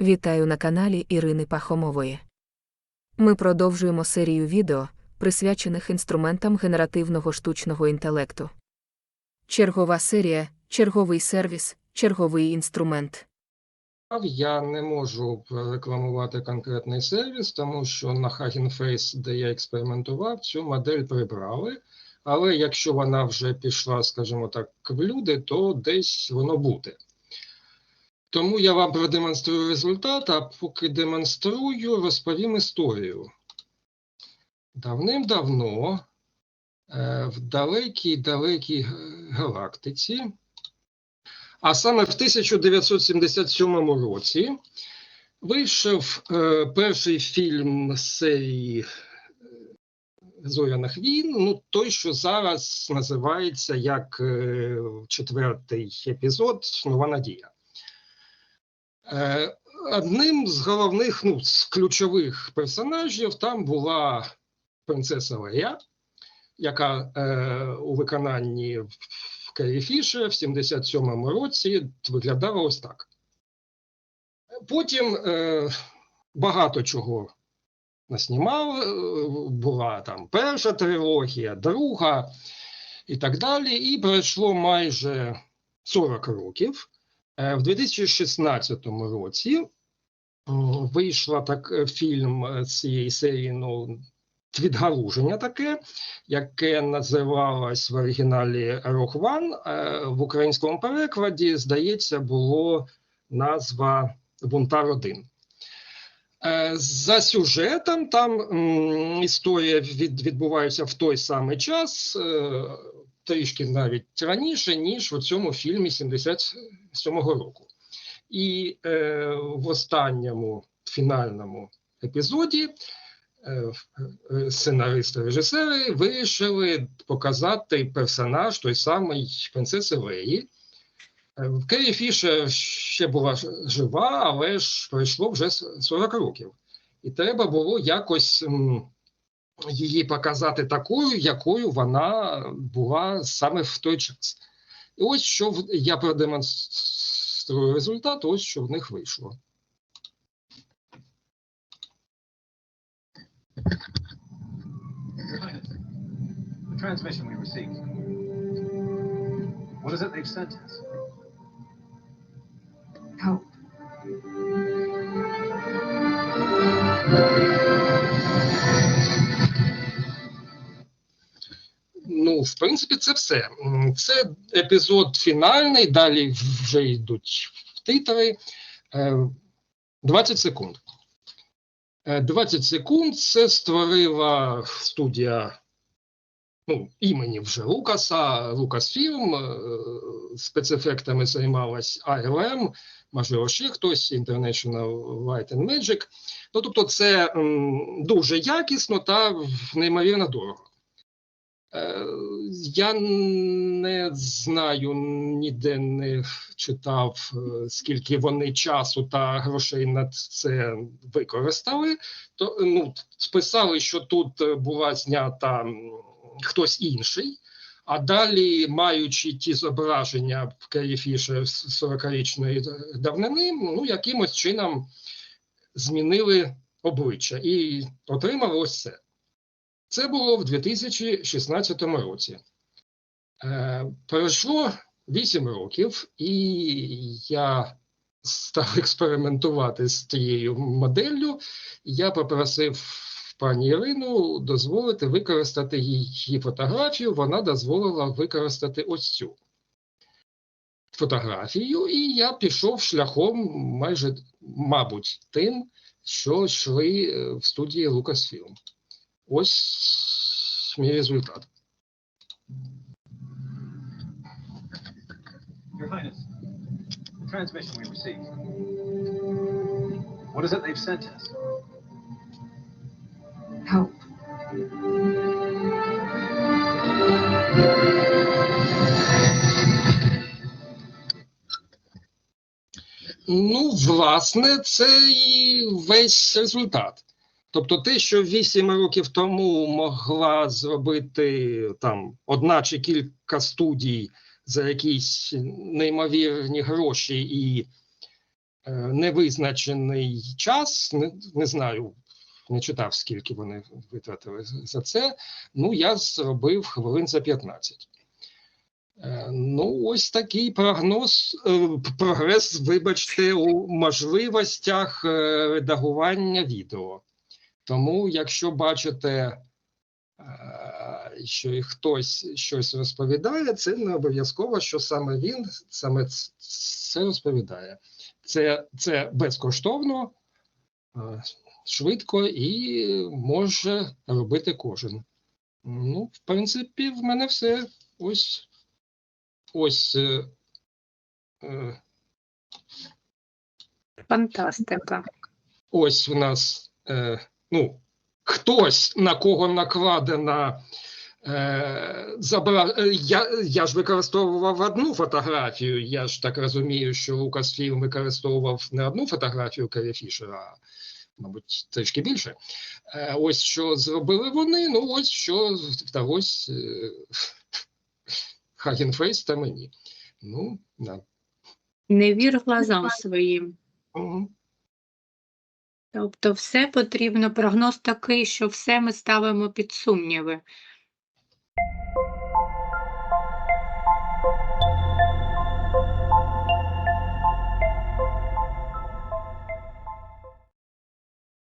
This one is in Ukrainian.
Вітаю на каналі Ірини Пахомової. Ми продовжуємо серію відео, присвячених інструментам генеративного штучного інтелекту. Чергова серія, черговий сервіс, черговий інструмент. Я не можу рекламувати конкретний сервіс, тому що на Hugging Face, де я експериментував, цю модель прибрали. Але якщо вона вже пішла, скажімо так, в люди, то десь воно буде. Тому я вам продемонструю результат, а поки демонструю, розповім історію. Давним-давно е, в далекій далекій галактиці, а саме в 1977 році, вийшов е, перший фільм з серії Зоряних війн, ну той, що зараз називається як е, четвертий епізод Нова Надія. Е, Одним з головних, ну, з ключових персонажів там була принцеса Лея, яка е, у виконанні Керрі Фішер в 77-му році виглядала ось так. Потім е, багато чого наснімали, е, була там перша трилогія, друга і так далі. І пройшло майже 40 років. Е, В 2016 році вийшла так е, фільм е, цієї серії ну, відгалуження таке, яке називалось в оригіналі. Е, В українському перекладі, здається, було назва Бунтар 1. Е, За сюжетом там історія відбувається в той самий час, е, трішки навіть раніше, ніж у цьому фільмі 77-го року. І е, в останньому фінальному епізоді е, е, сценаристи режисери вирішили показати персонаж той самий принцеси Леї. Е, Керрі Фішер ще була жива, але ж пройшло вже с- 40 років. І треба було якось її показати такою, якою вона була саме в той час. І ось що в- я продемонструю результат, ось що в них вийшло. The transmission we received. What is it they've sent us? Help. Принципі, це все. Це епізод фінальний, далі вже йдуть титри. Е, 20 секунд. Е, 20 секунд це створила студія ну, імені вже Лукаса, Лукасфільм. е, Спецефектами займалась ILM, можливо, ще хтось, International Light and Magic. Ну, тобто, це м, дуже якісно та неймовірно дорого. Е, Я не знаю, ніде не читав, е, скільки вони часу та грошей на це використали. То ну списали, що тут е, була знята хтось інший. А далі, маючи ті зображення в Керрі Фішер 40-річної давнини, ну якимось чином змінили обличчя і отримали ось це. Це було в 2016 році. Е, пройшло 8 років, і я став експериментувати з тією моделлю. Я попросив пані Ірину дозволити використати її фотографію. Вона дозволила використати ось цю фотографію, і я пішов шляхом майже, мабуть, тим, що йшли е, в студії Lucasfilm. Ось мій результат. Your Highness, the transmission we received. What is it they've sent us? Help. Ну, власне, це і весь результат. Тобто, те, що 8 років тому могла зробити там одна чи кілька студій за якісь неймовірні гроші і е, невизначений час. Не, не знаю, не читав, скільки вони витратили за це. Ну, я зробив хвилин за 15. Е, Ну, ось такий прогноз, е, прогрес, вибачте, у можливостях е, редагування відео. Тому, якщо бачите, е, що і хтось щось розповідає, це не обов'язково, що саме він саме це розповідає. Це, це безкоштовно, е, швидко і може робити кожен. Ну, в принципі, в мене все. Ось ось. е, е, Фантастика. ось у нас е, ну, хтось на кого накладена. Е, забра... е, я, я ж використовував одну фотографію. Я ж так розумію, що Лукасфільм використовував не одну фотографію Керрі Фішера, а, мабуть, трішки більше. Е, ось що зробили вони, ну ось що вдалося Хагенфейс та мені. Ну, да. Не вір глазам своїм. Мгм. Тобто все потрібно, прогноз такий, що все ми ставимо під сумніви.